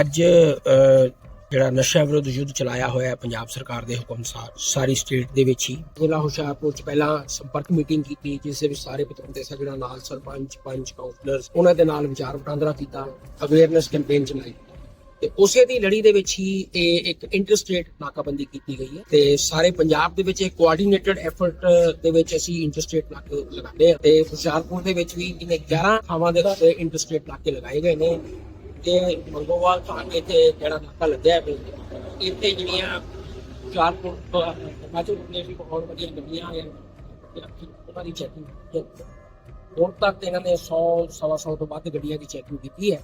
ਅੱਜ ਅ, ਜਿਹੜਾ ਨਸ਼ਾ ਵਿਰੋਧ ਯੁੱਧ ਚਲਾਇਆ ਹੋਇਆ ਹੈ ਪੰਜਾਬ ਸਰਕਾਰ ਦੇ ਹੁਕਮ ਅਨੁਸਾਰ ਸਾਰੀ ਸਟੇਟ ਦੇ ਵਿੱਚ ਹੀ। ਜ਼ਿਲ੍ਹਾ ਹੁਸ਼ਿਆਰਪੁਰ ਚ ਪਹਿਲਾਂ ਸੰਪਰਕ ਮੀਟਿੰਗ ਕੀਤੀ ਜਿਸ ਵਿੱਚ ਸਾਰੇ ਪਤਵੰਤੇ ਸੱਜਣਾ ਨਾਲ ਸਰਪੰਚ ਪੰਚ ਕਾਉਂਸਲਰਸ ਉਹਨਾਂ ਦੇ ਨਾਲ ਵਿਚਾਰ ਵਟਾਂਦਰਾ ਕੀਤਾ ਅਵੇਅਰਨੈਸ ਕੈਂਪੇਨ ਚਲਾਈ। ਤੇ ਉਸੇ ਦੀ ਲੜੀ ਦੇ ਵਿੱਚ ਹੀ ਇਹ ਇੱਕ ਇੰਟਰਸਟੇਟ ਨਾਕਾਬੰਦੀ ਕੀਤੀ ਗਈ ਹੈ। ਤੇ ਸਾਰੇ ਪੰਜਾਬ ਦੇ ਵਿੱਚ ਇੱਕ ਕੋਆਰਡੀਨੇਟਡ ਐਫਰਟ ਦੇ ਵਿੱਚ ਅਸੀਂ ਇੰਟਰਸਟੇਟ ਨਾਕੇ ਲਗਾਉਂਦੇ ਹਾਂ। ਤੇ ਹੁਸ਼ਿਆਰਪੁਰ ਦੇ ਵਿੱਚ ਵੀ ਇਹਨੇ 11 ਥਾਵਾਂ ਦੇ ਉੱਤੇ ਇੰਟਰਸਟੇਟ ਨਾਕੇ ਲਗਾਏ ਗਏ ਨੇ। ਤੇ ਮੰਗੋਵਾਲ ਥਾਂ ਤੇ ਜਿਹੜਾ ਨਾਕਾ ਲੱਗਿਆ ਹੈ ਇੱਥੇ ਜਿਹੜੀਆਂ ਚਾਰ ਤੋਂ ਹਿਮਾਚਲ ਪ੍ਰਦੇਸ਼ ਦੀ ਬਹੁਤ ਵਧੀਆ ਗੱਡੀਆਂ ਆ ਉਹਨਾਂ ਦੀ ਚੈਕਿੰਗ ਹੁਣ ਤੱਕ ਇਹਨਾਂ ਨੇ 100 ਸਵਾ 100 ਤੋਂ ਵੱਧ ਗੱਡੀਆਂ ਦੀ ਚੈਕਿੰਗ ਕੀਤੀ ਹੈ।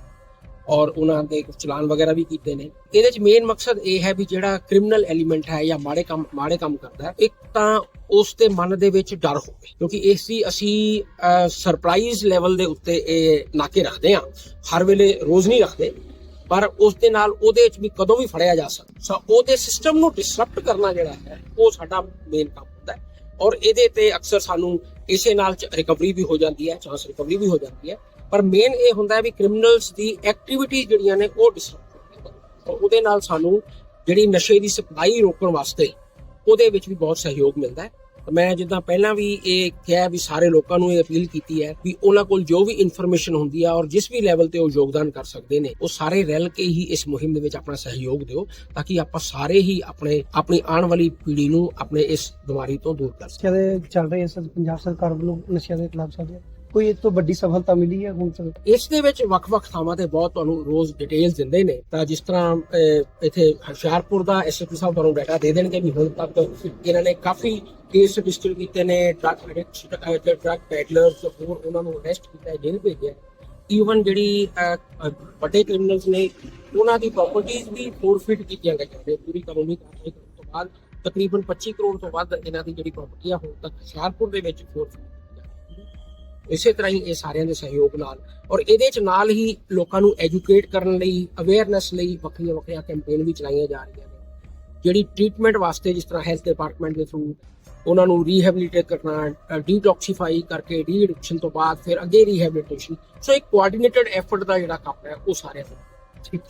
ਔਰ ਉਹਨਾਂ ਦੇ ਚਲਾਨ ਵਗੈਰਾ ਵੀ ਕੀਤੇ ਨੇ। ਇਹਦੇ ਚ ਮੇਨ ਮਕਸਦ ਇਹ ਹੈ ਵੀ ਜਿਹੜਾ ਕ੍ਰਿਮੀਨਲ ਐਲੀਮੈਂਟ ਹੈ ਜਾਂ ਮਾੜੇ ਕੰਮ ਮਾੜੇ ਕੰਮ ਕਰਦਾ ਇੱਕ ਤਾਂ ਉਸ ਦੇ ਮਨ ਦੇ ਵਿੱਚ ਡਰ ਹੋਵੇ। ਕਿਉਂਕਿ ਇਸ ਦੀ ਅਸੀਂ ਸਰਪ੍ਰਾਈਜ਼ ਲੈਵਲ ਦੇ ਉੱਤੇ ਇਹ ਨਾਕੇ ਰੱਖਦੇ ਹਾਂ। ਹਰ ਵੇਲੇ ਰੋਜ਼ ਨਹੀਂ ਰੱਖਦੇ। ਪਰ ਉਸ ਦੇ ਨਾਲ ਉਹਦੇ ਵਿੱਚ ਵੀ ਕਦੋਂ ਵੀ ਫੜਿਆ ਜਾ ਸਕਦਾ। ਸੋ ਉਹਦੇ ਸਿਸਟਮ ਨੂੰ ਡਿਸਰਪਟ ਕਰਨਾ ਜਿਹੜਾ ਹੈ, ਉਹ ਸਾਡਾ ਮੇਨ ਕੰਮ ਹੁੰਦਾ ਹੈ। ਔਰ ਇਹਦੇ ਤੇ ਅਕਸਰ ਸਾਨੂੰ ਇਸੇ ਨਾਲ ਰਿਕਵਰੀ ਵੀ ਹੋ ਜਾਂਦੀ ਹੈ ਚਾਂਸ ਰਿਕਵਰੀ ਵੀ ਹੋ ਜਾਂਦੀ ਹੈ। ਪਰ ਮੇਨ ਇਹ ਹੁੰਦਾ ਹੈ ਵੀ ਕ੍ਰਿਮੀਨਲਸ ਦੀ ਐਕਟੀਵਿਟੀ ਜਿਹੜੀਆਂ ਨੇ ਉਹ ਡਿਸਰਪਟ ਉਹਦੇ ਨਾਲ ਸਾਨੂੰ ਜਿਹੜੀ ਨਸ਼ੇ ਦੀ ਸਪਲਾਈ ਰੋਕਣ ਵਾਸਤੇ ਉਹਦੇ ਵਿੱਚ ਵੀ ਬਹੁਤ ਸਹਿਯੋਗ ਮਿਲਦਾ ਹੈ। ਮੈਂ ਜਿੱਦਾਂ ਪਹਿਲਾਂ ਵੀ ਇਹ ਕਿਹਾ ਵੀ ਸਾਰੇ ਲੋਕਾਂ ਨੂੰ ਇਹ ਅਪੀਲ ਕੀਤੀ ਹੈ ਵੀ ਉਹਨਾਂ ਕੋਲ ਜੋ ਵੀ ਇਨਫੋਰਮੇਸ਼ਨ ਹੁੰਦੀ ਹੈ ਔਰ ਜਿਸ ਵੀ ਲੈਵਲ ਤੇ ਉਹ ਯੋਗਦਾਨ ਕਰ ਸਕਦੇ ਨੇ, ਉਹ ਸਾਰੇ ਰਲ ਕੇ ਹੀ ਇਸ ਮੁਹਿੰਮ ਦੇ ਵਿੱਚ ਆਪਣਾ ਸਹਿਯੋਗ ਦਿਓ ਤਾਂ ਕਿ ਆਪਾਂ ਸਾਰੇ ਹੀ ਆਪਣੇ, ਆਪਣੀ ਆਉਣ ਵਾਲੀ ਪੀੜ੍ਹੀ ਨੂੰ ਆਪਣੇ ਇਸ ਬਿਮਾਰੀ ਤੋਂ ਦੂਰ ਕਰ ਸਕੀਏ। ਨਸ਼ਿਆਂ ਦੇ ਚੱਲ ਸਰ ਪੰਜਾਬ ਸਰਕਾਰ ਵੱਲੋਂ ਨਸ਼ਿਆਂ ਦੇ ਖਿਲਾਫ ਚੱਲ ਕੋਈ ਇਹ ਤੋਂ ਵੱਡੀ ਸਫਲਤਾ ਮਿਲੀ ਹੈ ਹੁਣ ਤੱਕ? ਇਸ ਦੇ ਵਿੱਚ ਵੱਖ-ਵੱਖ ਥਾਵਾਂ ਤੇ ਬਹੁਤ ਤੁਹਾਨੂੰ ਰੋਜ਼ ਡਿਟੇਲਸ ਦਿੰਦੇ ਨੇ। ਤਾਂ ਜਿਸ ਤਰ੍ਹਾਂ ਇੱਥੇ ਹੁਸ਼ਿਆਰਪੁਰ ਦਾ ਐਸਐਸਪੀ ਸਾਹਿਬ ਤੁਹਾਨੂੰ ਡਾਟਾ ਦੇ ਦੇਣਗੇ ਵੀ ਹੁਣ ਤੱਕ ਇਹਨਾਂ ਨੇ ਕਾਫੀ ਕੇਸ ਰਜਿਸਟਰ ਕੀਤੇ ਨੇ ਡਰਗ ਐਡਿਕਟ ਡਰਗ ਪੈਡਲਰਸ ਹੋਰ ਉਹਨਾਂ ਨੂੰ ਅਰੈਸਟ ਕੀਤਾ, ਜੇਲ੍ਹ ਭੇਜਿਆ। ਈਵਨ ਜਿਹੜੀ ਵੱਡੇ ਕ੍ਰਿਮੀਨਲਸ ਨੇ, ਉਹਨਾਂ ਦੀ ਪ੍ਰਾਪਰਟੀਆਂ ਵੀ ਫੋਰਫਿਟ ਕੀਤੀਆਂ ਗਈਆਂ ਨੇ। ਪੂਰੀ ਕਾਨੂੰਨੀ ਕਾਰਵਾਈ ਕਰਨ ਤੋਂ ਬਾਅਦ ਤਕਰੀਬਨ 25 ਕਰੋੜ ਤੋਂ ਵੱਧ ਇਹਨਾਂ ਦੀ ਜਿਹੜੀ ਪ੍ਰਾਪਰਟੀ ਆ ਹੁਣ ਤੱਕ ਹੁਸ਼ਿਆਰਪੁਰ ਦੇ ਵਿੱਚ ਫੋਰਫਿਟ ਇਸੇ ਤਰ੍ਹਾਂ ਹੀ ਇਹ ਸਾਰਿਆਂ ਦੇ ਸਹਿਯੋਗ ਨਾਲ ਔਰ ਇਹਦੇ ਚ ਨਾਲ ਹੀ ਲੋਕਾਂ ਨੂੰ ਐਜੂਕੇਟ ਕਰਨ ਲਈ ਅਵੇਅਰਨੈਸ ਲਈ ਵੱਖਰੀਆਂ ਵੱਖਰੀਆਂ ਕੈਂਪੇਨ ਵੀ ਚਲਾਈਆਂ ਜਾ ਰਹੀਆਂ ਨੇ। ਜਿਹੜੀ ਟ੍ਰੀਟਮੈਂਟ ਵਾਸਤੇ ਜਿਸ ਤਰ੍ਹਾਂ ਹੈਲਥ ਡਿਪਾਰਟਮੈਂਟ ਦੇ ਥਰੂ ਉਹਨਾਂ ਨੂੰ ਰੀਹੈਬਿਲਿਟੇਟ ਕਰਨਾ ਡੀਟੌਕਸੀਫਾਈ ਕਰਕੇ ਡੀ ਤੋਂ ਬਾਅਦ ਫਿਰ ਅੱਗੇ ਰੀਹੈਬਿਲਿਟੇਸ਼ਨ ਸੋ ਇੱਕ ਕੋਆਰਡੀਨੇਟਡ ਐਫਰਟ ਦਾ ਜਿਹੜਾ ਕੰਮ ਹੈ ਉਹ ਸਾਰਿਆਂ ਦਾ ਠੀਕ।